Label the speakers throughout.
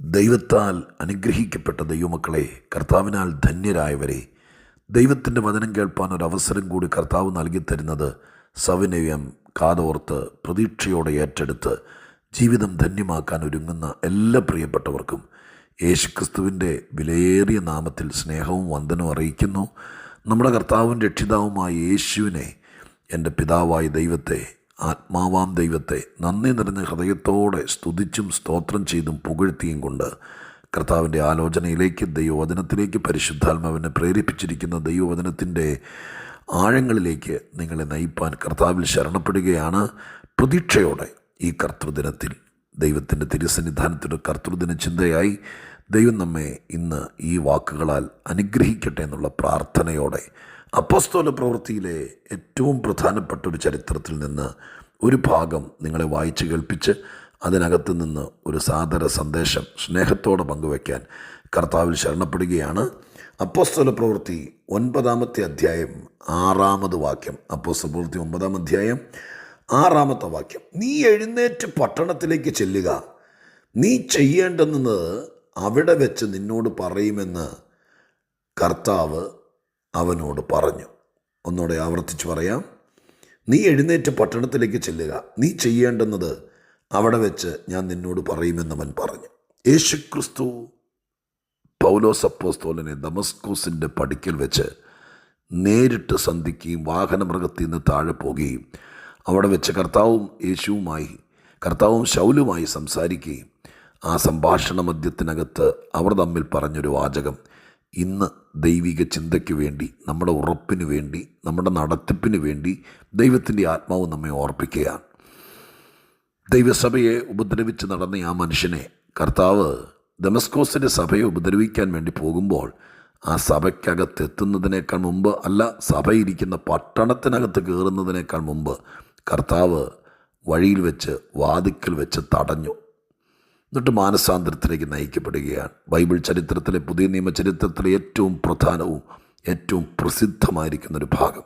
Speaker 1: ദൈവത്താൽ അനുഗ്രഹിക്കപ്പെട്ട ദൈവമക്കളെ കർത്താവിനാൽ ധന്യരായവരെ ദൈവത്തിന്റെ വചനം കേൾപ്പാൻ ഒരു അവസരം കൂടി കർത്താവ് നൽകി തരുന്നത് സവിനയം കാതോർത്ത് പ്രതീക്ഷയോടെ ഏറ്റെടുത്ത് ജീവിതം ധന്യമാക്കാൻ ഒരുങ്ങുന്ന എല്ലാ പ്രിയപ്പെട്ടവർക്കും യേശുക്രിസ്തുവിന്റെ വിലയേറിയ നാമത്തിൽ സ്നേഹവും വന്ദനവും അറിയിക്കുന്നു. നമ്മുടെ കർത്താവും രക്ഷിതാവുമായ യേശുവിനെ എന്റെ പിതാവായ ദൈവത്തെ ആത്മാവാം ദൈവത്തെ നന്ദി നിറഞ്ഞ ഹൃദയത്തോടെ സ്തുതിച്ചും സ്തോത്രം ചെയ്തും പുകഴ്ത്തിയും കൊണ്ട് കർത്താവിന്റെ ആലോചനയിലേക്ക് ദൈവവചനത്തിലേക്ക് പരിശുദ്ധാത്മാവിനെ പ്രേരിപ്പിച്ചിരിക്കുന്ന ദൈവവചനത്തിന്റെ ആഴങ്ങളിലേക്ക് നിങ്ങളെ നയിപ്പാൻ കർത്താവിൽ ശരണപ്പെടുകയാണ്. പ്രതീക്ഷയോടെ ഈ കർത്തൃദിനത്തിൽ ദൈവത്തിന്റെ തിരുസന്നിധാനത്തിന്റെ കർത്തൃദിന ചിന്തയായി ദൈവം നമ്മെ ഇന്ന് ഈ വാക്കുകളാൽ അനുഗ്രഹിക്കട്ടെ എന്നുള്ള പ്രാർത്ഥനയോടെ അപ്പോസ്തോല പ്രവൃത്തിയിലെ ഏറ്റവും പ്രധാനപ്പെട്ട ഒരു ചരിത്രത്തിൽ നിന്ന് ഒരു ഭാഗം നിങ്ങളെ വായിച്ച് കേൾപ്പിച്ച് അതിനകത്ത് നിന്ന് ഒരു സാദര സന്ദേശം സ്നേഹത്തോടെ പങ്കുവയ്ക്കാൻ കർത്താവിൽ ശരണപ്പെടുകയാണ്. അപ്പോസ്തല പ്രവൃത്തി ഒൻപതാമത്തെ അധ്യായം ആറാമത് വാക്യം. അപ്പോസ്തല പ്രവൃത്തി ഒമ്പതാം അധ്യായം ആറാമത്തെ വാക്യം. നീ എഴുന്നേറ്റ് പട്ടണത്തിലേക്ക് ചെല്ലുക. നീ ചെയ്യേണ്ടുന്നത് അവിടെ വെച്ച് നിന്നോട് പറയുമെന്ന് കർത്താവ് അവനോട് പറഞ്ഞു. ഒന്നുകൂടെ ആവർത്തിച്ച് പറയാം. നീ എഴുന്നേറ്റ് പട്ടണത്തിലേക്ക് ചെല്ലുക. നീ ചെയ്യേണ്ടുന്നത് അവിടെ വെച്ച് ഞാൻ നിന്നോട് പറയുമെന്നവൻ പറഞ്ഞു. യേശുക്രിസ്തു. പൗലോസ് അപ്പോസ്തോലനെ ദമസ്കൂസിന്റെ പടിക്കൽ വെച്ച് നേരിട്ട് സന്ധിക്കുകയും വാഹനമൃഗത്തിൽ നിന്ന് താഴെ പോകുകയും അവിടെ വെച്ച് കർത്താവും യേശുവുമായി കർത്താവും ശൗലുമായി സംസാരിക്കുകയും ആ സംഭാഷണ മധ്യത്തിനകത്ത് അവർ തമ്മിൽ പറഞ്ഞൊരു വാചകം ഇന്ന് ദൈവിക ചിന്തയ്ക്ക് വേണ്ടി നമ്മുടെ ഉറപ്പിന് വേണ്ടി നമ്മുടെ നടത്തിപ്പിന് വേണ്ടി ദൈവത്തിന്റെ ആത്മാവ് നമ്മെ ഓർപ്പിക്കുകയാണ്. ദൈവസഭയെ ഉപദ്രവിച്ച് നടന്ന ആ മനുഷ്യനെ കർത്താവ് ദമസ്കോസിന്റെ സഭയെ ഉപദ്രവിക്കാൻ വേണ്ടി പോകുമ്പോൾ ആ സഭയ്ക്കകത്ത് എത്തുന്നതിനേക്കാൾ മുമ്പ് അല്ല സഭയിരിക്കുന്ന പട്ടണത്തിനകത്ത് കയറുന്നതിനേക്കാൾ മുമ്പ് കർത്താവ് വഴിയിൽ വെച്ച് വാതിക്കൽ വെച്ച് തടഞ്ഞു. എന്നിട്ട് മാനസാന്തരത്തിലേക്ക് നയിക്കപ്പെടുകയാണ്. ബൈബിൾ ചരിത്രത്തിലെ പുതിയ നിയമ ചരിത്രത്തിലെ ഏറ്റവും പ്രധാനവും ഏറ്റവും പ്രസിദ്ധമായിരിക്കുന്ന ഒരു ഭാഗം.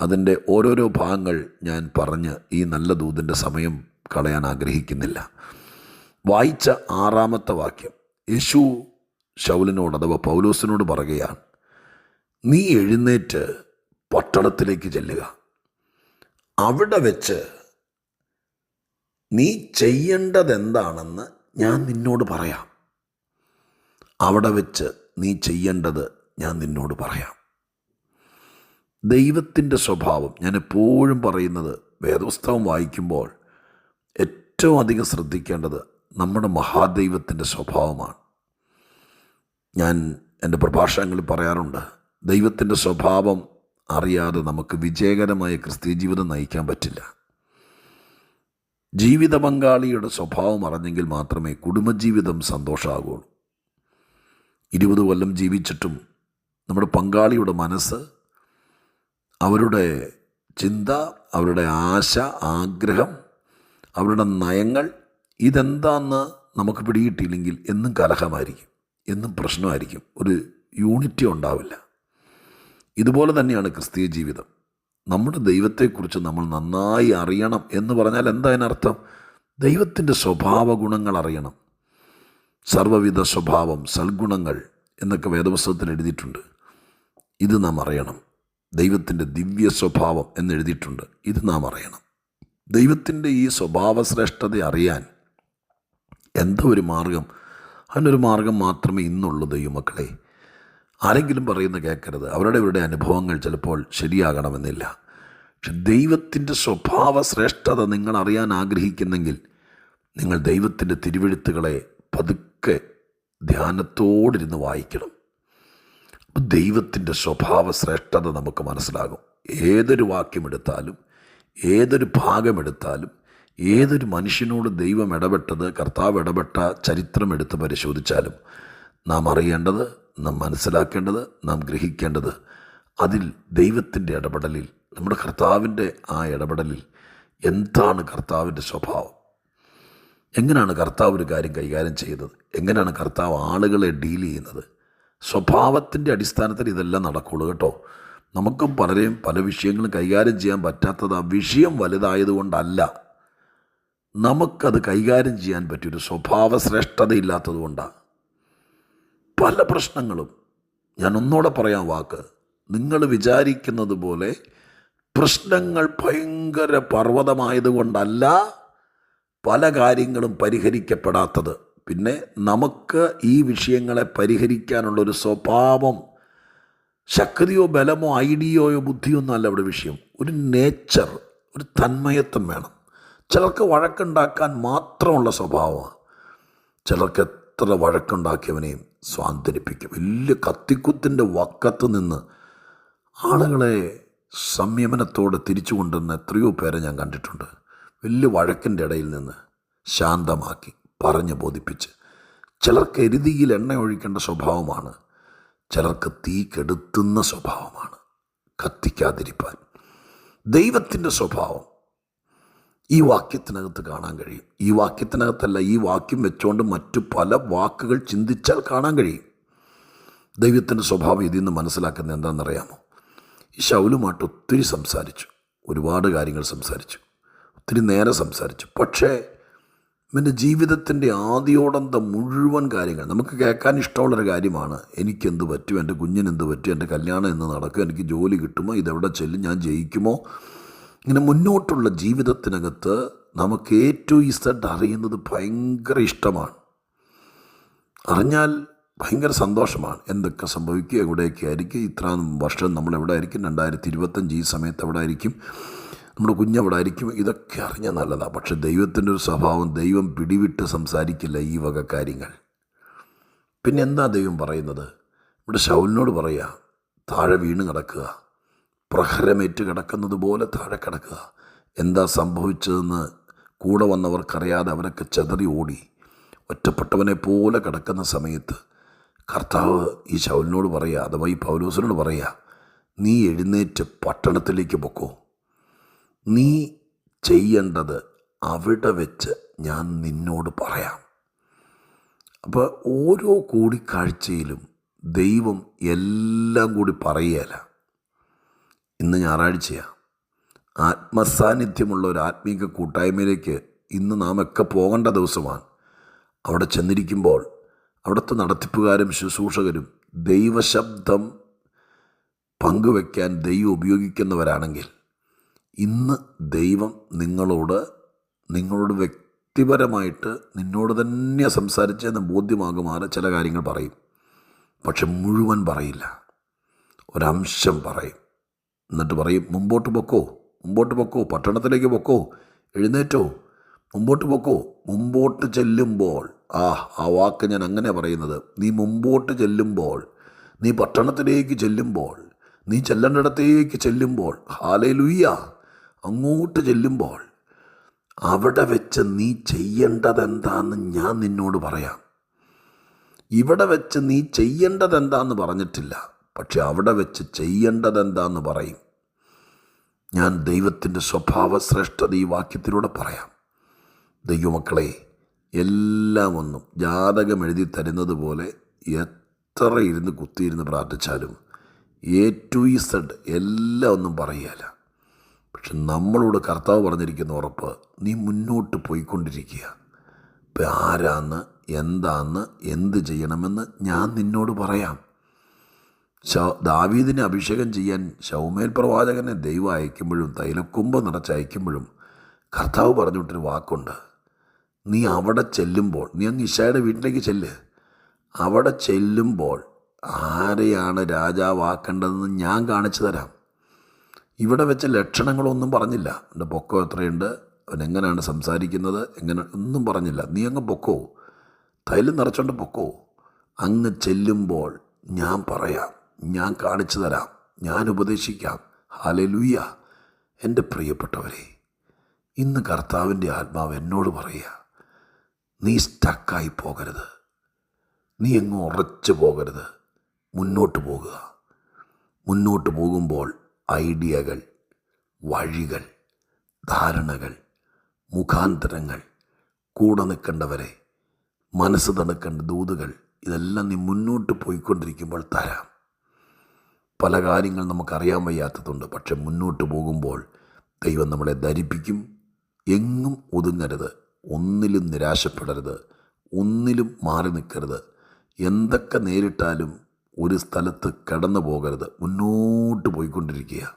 Speaker 1: അതിന്റെ ഓരോരോ ഭാഗങ്ങൾ ഞാൻ പറഞ്ഞ് ഈ നല്ല ദൂതിന്റെ സമയം കളയാൻ ആഗ്രഹിക്കുന്നില്ല. വായിച്ച ആറാമത്തെ വാക്യം. യേശു ശൗലിനോട് അഥവാ പൗലോസിനോട് പറയുകയാണ് നീ എഴുന്നേറ്റ് പട്ടണത്തിലേക്ക് ചെല്ലുക. അവിടെ വെച്ച് നീ ചെയ്യേണ്ടതെന്താണെന്ന് ഞാൻ നിന്നോട് പറയാം. അവിടെ വെച്ച് നീ ചെയ്യേണ്ടത് ഞാൻ നിന്നോട് പറയാം. ദൈവത്തിന്റെ സ്വഭാവം ഞാൻ എപ്പോഴും പറയുന്നത് വേദപുസ്തകം വായിക്കുമ്പോൾ ഏറ്റവും അധികം ശ്രദ്ധിക്കേണ്ടത് നമ്മുടെ മഹാദൈവത്തിന്റെ സ്വഭാവമാണ്. ഞാൻ എന്റെ പ്രഭാഷണങ്ങളിൽ പറയാറുണ്ട് ദൈവത്തിന്റെ സ്വഭാവം അറിയാതെ നമുക്ക് വിജയകരമായ ക്രിസ്തീയ ജീവിതം നയിക്കാൻ പറ്റില്ല. ജീവിത പങ്കാളിയുടെ സ്വഭാവം അറിഞ്ഞെങ്കിൽ മാത്രമേ കുടുംബജീവിതം സന്തോഷമാകുള്ളൂ ഇരുപത് കൊല്ലം ജീവിച്ചിട്ടും നമ്മുടെ പങ്കാളിയുടെ മനസ്സ് അവരുടെ ചിന്ത അവരുടെ ആശ ആഗ്രഹം അവരുടെ നയങ്ങൾ ഇതെന്താന്ന് നമുക്ക് പിടികിട്ടിയില്ലെങ്കിൽ എന്നും കലഹമായിരിക്കും എന്നും പ്രശ്നമായിരിക്കും. ഒരു യൂണിറ്റി ഉണ്ടാവില്ല. ഇതുപോലെ തന്നെയാണ് ക്രിസ്തീയ ജീവിതം. നമ്മുടെ ദൈവത്തെക്കുറിച്ച് നമ്മൾ നന്നായി അറിയണം എന്ന് പറഞ്ഞാൽ എന്താ അതിനർത്ഥം? ദൈവത്തിന്റെ സ്വഭാവ ഗുണങ്ങൾ അറിയണം. സർവവിധ സ്വഭാവം സൽഗുണങ്ങൾ എന്നൊക്കെ വേദപുസ്തകത്തിൽ എഴുതിയിട്ടുണ്ട്. ഇത് നാം അറിയണം. ദൈവത്തിന്റെ ദിവ്യ സ്വഭാവം എന്നെഴുതിയിട്ടുണ്ട് ഇത് നാം അറിയണം. ദൈവത്തിന്റെ ഈ സ്വഭാവശ്രേഷ്ഠത അറിയാൻ എന്തോ ഒരു മാർഗം. അതിനൊരു മാർഗം മാത്രമേ ഇന്നുള്ളൂ ദൈവമക്കളെ. ആരെങ്കിലും പറയുന്ന കേൾക്കരുത് അവരുടെ ഇവരുടെ അനുഭവങ്ങൾ ചിലപ്പോൾ ശരിയാകണമെന്നില്ല. പക്ഷെ ദൈവത്തിന്റെ സ്വഭാവ ശ്രേഷ്ഠത നിങ്ങൾ അറിയാൻ ആഗ്രഹിക്കുന്നെങ്കിൽ നിങ്ങൾ ദൈവത്തിന്റെ തിരുവെഴുത്തുകളെ പതുക്കെ ധ്യാനത്തോടിരുന്ന് വായിക്കണം. ദൈവത്തിന്റെ സ്വഭാവ ശ്രേഷ്ഠത നമുക്ക് മനസ്സിലാകും. ഏതൊരു വാക്യമെടുത്താലും ഏതൊരു ഭാഗമെടുത്താലും ഏതൊരു മനുഷ്യനോട് ദൈവം ഇടപെട്ടത് കർത്താവ് ഇടപെട്ട ചരിത്രം എടുത്ത് പരിശോധിച്ചാലും നാം അറിയേണ്ടത് നാം മനസ്സിലാക്കേണ്ടത് നാം ഗ്രഹിക്കേണ്ടത് അതിൽ ദൈവത്തിന്റെ ഇടപെടലിൽ നമ്മുടെ കർത്താവിന്റെ ആ ഇടപെടലിൽ എന്താണ് കർത്താവിന്റെ സ്വഭാവം? എങ്ങനെയാണ് കർത്താവ് ഒരു കാര്യം കൈകാര്യം ചെയ്തത് എങ്ങനെയാണ് കർത്താവ് ആളുകളെ ഡീൽ ചെയ്യുന്നത്? സ്വഭാവത്തിന്റെ അടിസ്ഥാനത്തിൽ ഇതെല്ലാം നടക്കുള്ളൂ കേട്ടോ. നമുക്കും പലരെയും പല വിഷയങ്ങളും കൈകാര്യം ചെയ്യാൻ പറ്റാത്തത് ആ വിഷയം വലുതായതുകൊണ്ടല്ല. നമുക്കത് കൈകാര്യം ചെയ്യാൻ പറ്റിയൊരു സ്വഭാവ ശ്രേഷ്ഠതയില്ലാത്തത് കൊണ്ടാണ് പല പ്രശ്നങ്ങളും. ഞാൻ ഒന്നുകൂടെ പറയാം വാക്ക്. നിങ്ങൾ വിചാരിക്കുന്നത് പോലെ പ്രശ്നങ്ങൾ ഭയങ്കര പർവതമായതുകൊണ്ടല്ല പല കാര്യങ്ങളും പരിഹരിക്കപ്പെടാത്തത്. പിന്നെ നമുക്ക് ഈ വിഷയങ്ങളെ പരിഹരിക്കാനുള്ളൊരു സ്വഭാവം ശക്തിയോ ബലമോ ഐഡിയയോയോ ബുദ്ധിയോ ഒന്നും അല്ല ഇവിടെ വിഷയം. ഒരു നേച്ചർ ഒരു തന്മയത്വം വേണം. ചിലർക്ക് വഴക്കുണ്ടാക്കാൻ മാത്രമുള്ള സ്വഭാവമാണ്. ചിലർക്ക് എത്ര വഴക്കുണ്ടാക്കിയവനെയും സ്വാന്തരിപ്പിക്കും. വലിയ കത്തിക്കുത്തിന്റെ വക്കത്ത് നിന്ന് ആളുകളെ സംയമനത്തോടെ തിരിച്ചു കൊണ്ടുവന്ന എത്രയോ പേരെ ഞാൻ കണ്ടിട്ടുണ്ട്. വലിയ വഴക്കിന്റെ ഇടയിൽ നിന്ന് ശാന്തമാക്കി പറഞ്ഞ് ബോധിപ്പിച്ച്. ചിലർക്ക് എരുതിയിൽ എണ്ണ ഒഴിക്കേണ്ട സ്വഭാവമാണ്. ചിലർക്ക് തീ കെടുത്തുന്ന സ്വഭാവമാണ്. കത്തിക്കാതിരിപ്പാൻ. ദൈവത്തിന്റെ സ്വഭാവം ഈ വാക്യത്തിനകത്ത് കാണാൻ കഴിയും. ഈ വാക്യത്തിനകത്തല്ല ഈ വാക്യം വെച്ചുകൊണ്ട് മറ്റു പല വാക്കുകൾ ചിന്തിച്ചാൽ കാണാൻ കഴിയും. ദൈവത്തിന്റെ സ്വഭാവം ഇതിൽ നിന്ന് മനസ്സിലാക്കുന്നത് എന്താണെന്നറിയാമോ? ഈ ശൗലുമായിട്ട് ഒത്തിരി സംസാരിച്ചു. ഒരുപാട് കാര്യങ്ങൾ സംസാരിച്ചു. ഒത്തിരി നേരെ സംസാരിച്ചു. പക്ഷേ എന്റെ ജീവിതത്തിന്റെ ആദ്യോടന്തം മുഴുവൻ കാര്യങ്ങൾ നമുക്ക് കേൾക്കാൻ ഇഷ്ടമുള്ളൊരു കാര്യമാണ് എനിക്കെന്ത് പറ്റും എന്റെ കുഞ്ഞിനെന്ത് പറ്റും എന്റെ കല്യാണം എന്ന് നടക്കും എനിക്ക് ജോലി കിട്ടുമോ ഇതെവിടെ ചെല്ലും ഞാൻ ജയിക്കുമോ ഇങ്ങനെ മുന്നോട്ടുള്ള ജീവിതത്തിനകത്ത് നമുക്ക് എ ടു ഇസഡ് അറിയുന്നത് ഭയങ്കര ഇഷ്ടമാണ്. അറിഞ്ഞാൽ ഭയങ്കര സന്തോഷമാണ്. എന്തൊക്കെ സംഭവിക്കുക എവിടെയൊക്കെ ആയിരിക്കും ഇത്ര വർഷം നമ്മൾ എവിടെ ആയിരിക്കും രണ്ടായിരത്തി ഇരുപത്തഞ്ച് ഈ സമയത്ത് എവിടെ ആയിരിക്കും നമ്മുടെ കുഞ്ഞെവിടെ ആയിരിക്കും ഇതൊക്കെ അറിഞ്ഞാൽ നല്ലതാണ് പക്ഷെ ദൈവത്തിന്റെ ഒരു സ്വഭാവം ദൈവം പിടിവിട്ട് സംസാരിക്കില്ല ഈ വക കാര്യങ്ങൾ. പിന്നെ എന്താ ദൈവം പറയുന്നത്? ഇവിടെ ശൗലിനോട് പറയുക താഴെ വീണ് കിടക്കുക. പ്രഹരമേറ്റ് കിടക്കുന്നത് പോലെ താഴെ കിടക്കുക. എന്താ സംഭവിച്ചതെന്ന് കൂടെ വന്നവർക്കറിയാതെ അവരൊക്കെ ചെതറി ഓടി. ഒറ്റപ്പെട്ടവനെ പോലെ കിടക്കുന്ന സമയത്ത് കർത്താവ് ഈ ശൗലിനോട് പറയുക അഥവാ ഈ പൗലോസിനോട് പറയുക നീ എഴുന്നേറ്റ് പട്ടണത്തിലേക്ക് പൊക്കോ. നീ ചെയ്യേണ്ടത് അവിടെ വെച്ച് ഞാൻ നിന്നോട് പറയാം. അപ്പോൾ ഓരോ കൂടിക്കാഴ്ചയിലും ദൈവം എല്ലാം കൂടി പറയുകയല്ല. ഇന്ന് ഞായറാഴ്ചയാണ് ആത്മസാന്നിധ്യമുള്ള ഒരു ആത്മീക കൂട്ടായ്മയിലേക്ക് ഇന്ന് നാം ഒക്കെ പോകേണ്ട ദിവസമാണ്. അവിടെ ചെന്നിരിക്കുമ്പോൾ അവിടുത്തെ നടത്തിപ്പുകാരും ശുശ്രൂഷകരും ദൈവശബ്ദം പങ്കുവെക്കാൻ ദൈവം ഉപയോഗിക്കുന്നവരാണെങ്കിൽ ഇന്ന് ദൈവം നിങ്ങളോട് നിങ്ങളോട് വ്യക്തിപരമായിട്ട് നിന്നോട് തന്നെ സംസാരിച്ചെന്ന് ബോധ്യമാകുമാറ് ചില കാര്യങ്ങൾ പറയും. പക്ഷെ മുഴുവൻ പറയില്ല. ഒരംശം പറയും. എന്നിട്ട് പറയും മുമ്പോട്ട് പൊക്കോ മുമ്പോട്ട് പൊക്കോ പട്ടണത്തിലേക്ക് പൊക്കോ എഴുന്നേറ്റോ മുമ്പോട്ട് പൊക്കോ മുമ്പോട്ട് ചെല്ലുമ്പോൾ. ആ ആ വാക്ക് ഞാൻ അങ്ങനെ പറയുന്നത്. നീ മുമ്പോട്ട് ചെല്ലുമ്പോൾ നീ പട്ടണത്തിലേക്ക് ചെല്ലുമ്പോൾ നീ ചെല്ലേണ്ടിടത്തേക്ക് ചെല്ലുമ്പോൾ ഹാലേ ലുയ്യ അങ്ങോട്ട് ചെല്ലുമ്പോൾ അവിടെ വെച്ച് നീ ചെയ്യേണ്ടതെന്താന്ന് ഞാൻ നിന്നോട് പറയാം. ഇവിടെ വെച്ച് നീ ചെയ്യേണ്ടതെന്താന്ന് പറഞ്ഞിട്ടില്ല. പക്ഷെ അവിടെ വെച്ച് ചെയ്യേണ്ടതെന്താന്ന് പറയും. ഞാൻ ദൈവത്തിന്റെ സ്വഭാവ ശ്രേഷ്ഠത ഈ വാക്യത്തിലൂടെ പറയാം. ദൈവമക്കളെ എല്ലാം ഒന്നും ജാതകം എഴുതി തരുന്നത് പോലെ എത്ര ഇരുന്ന് കുത്തിയിരുന്ന് പ്രാർത്ഥിച്ചാലും എ ടു ഇസഡ് എല്ലാം ഒന്നും പറയുകയില്ല പക്ഷെ നമ്മളോട് കർത്താവ് പറഞ്ഞിരിക്കുന്ന ഉറപ്പ് നീ മുന്നോട്ട് പോയിക്കൊണ്ടിരിക്കുക. ഇപ്പം ആരാന്ന് എന്താന്ന് എന്ത് ചെയ്യണമെന്ന് ഞാൻ നിന്നോട് പറയാം. ദാവീദിനെ അഭിഷേകം ചെയ്യാൻ ശൗമേൽ പ്രവാചകനെ ദൈവം അയക്കുമ്പോഴും തൈലക്കൊമ്പ് നിറച്ചയക്കുമ്പോഴും കർത്താവ് പറഞ്ഞിട്ടൊരു വാക്കുണ്ട്. നീ അവിടെ ചെല്ലുമ്പോൾ നീ അങ്ങ് ഇഷായുടെ വീട്ടിലേക്ക് ചെല്ല്. അവിടെ ചെല്ലുമ്പോൾ ആരെയാണ് രാജാവാക്കേണ്ടതെന്ന് ഞാൻ കാണിച്ചു തരാം. ഇവിടെ വെച്ച ലക്ഷണങ്ങളൊന്നും പറഞ്ഞില്ല. എന്റെ പൊക്കം എത്രയുണ്ട്? അവൻ എങ്ങനെയാണ് സംസാരിക്കുന്നത്? എങ്ങനെ ഒന്നും പറഞ്ഞില്ല. നീ അങ്ങ് പൊക്കോ. തൈലം നിറച്ചോണ്ട് പൊക്കോ. അങ്ങ് ചെല്ലുമ്പോൾ ഞാൻ പറയാം. ഞാൻ കാണിച്ചു തരാം. ഞാൻ ഉപദേശിക്കാം. ഹാലലുയ്യ എന്റെ പ്രിയപ്പെട്ടവരെ ഇന്ന് കർത്താവിന്റെ ആത്മാവ് എന്നോട് പറയുക നീ സ്റ്റക്കായി പോകരുത്. നീ എങ്ങും ഉറച്ചു പോകരുത്. മുന്നോട്ട് പോകുക. മുന്നോട്ട് പോകുമ്പോൾ ഐഡിയകൾ വഴികൾ ധാരണകൾ മുഖാന്തരങ്ങൾ കൂടെ നിൽക്കേണ്ടവരെ മനസ്സ് തണുക്കേണ്ട ദൂതുകൾ ഇതെല്ലാം നീ മുന്നോട്ട് പോയിക്കൊണ്ടിരിക്കുമ്പോൾ തരാം. പല കാര്യങ്ങൾ നമുക്കറിയാൻ വയ്യാത്തതുണ്ട്. പക്ഷെ മുന്നോട്ട് പോകുമ്പോൾ ദൈവം നമ്മളെ ധരിപ്പിക്കും. എങ്ങും ഒതുങ്ങരുത്. ഒന്നിലും നിരാശപ്പെടരുത്. ഒന്നിലും മാറി നിൽക്കരുത്. എന്തൊക്കെ നേരിട്ടാലും ഒരു സ്ഥലത്ത് കടന്നു പോകരുത്. മുന്നോട്ട് പോയിക്കൊണ്ടിരിക്കുക.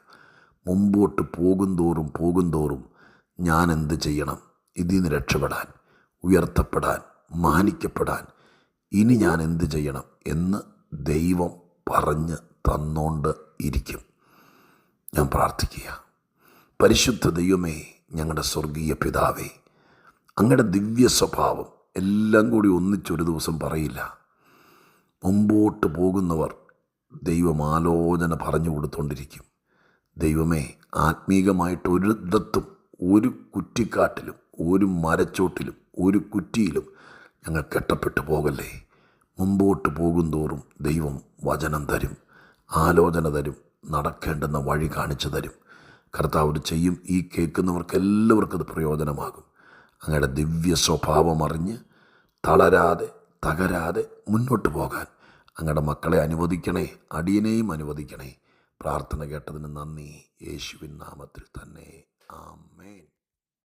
Speaker 1: മുമ്പോട്ട് പോകും തോറും പോകും തോറും ഞാൻ എന്ത് ചെയ്യണം? ഇതിൽ നിന്ന് രക്ഷപ്പെടാൻ ഉയർത്തപ്പെടാൻ മാനിക്കപ്പെടാൻ ഇനി ഞാൻ എന്ത് ചെയ്യണം എന്ന് ദൈവം പറഞ്ഞ് തന്നോണ്ട് ഇരിക്കും. ഞാൻ പ്രാർത്ഥിക്കുക. പരിശുദ്ധ ദൈവമേ ഞങ്ങളുടെ സ്വർഗീയ പിതാവേ അങ്ങയുടെ ദിവ്യ സ്വഭാവം എല്ലാം കൂടി ഒന്നിച്ചൊരു ദിവസം പറയില്ല. മുമ്പോട്ട് പോകുന്നവർ ദൈവം ആലോചന പറഞ്ഞു കൊടുത്തുകൊണ്ടിരിക്കും ദൈവമേ ആത്മീകമായിട്ട് ഒരിടത്തും ഒരു കുറ്റിക്കാട്ടിലും ഒരു മരച്ചോട്ടിലും ഒരു കുറ്റിയിലും ഞങ്ങൾ കെട്ടപ്പെട്ടു പോകല്ലേ? മുമ്പോട്ട് പോകും തോറും ദൈവം വചനം തരും. ആലോചന തരും നടക്കേണ്ടുന്ന വഴി കാണിച്ചു തരും. കർത്താവ് ചെയ്യും. ഈ കേൾക്കുന്നവർക്ക് എല്ലാവർക്കും അത് പ്രയോജനമാകും. അങ്ങയുടെ ദിവ്യ സ്വഭാവം അറിഞ്ഞ് തളരാതെ തകരാതെ മുന്നോട്ട് പോകാൻ അങ്ങയുടെ മക്കളെ അനുവദിക്കണേ അടിയനെയും അനുവദിക്കണേ. പ്രാർത്ഥന കേട്ടതിന് നന്ദി. യേശുവിൻ നാമത്തിൽ തന്നെ. ആമേൻ.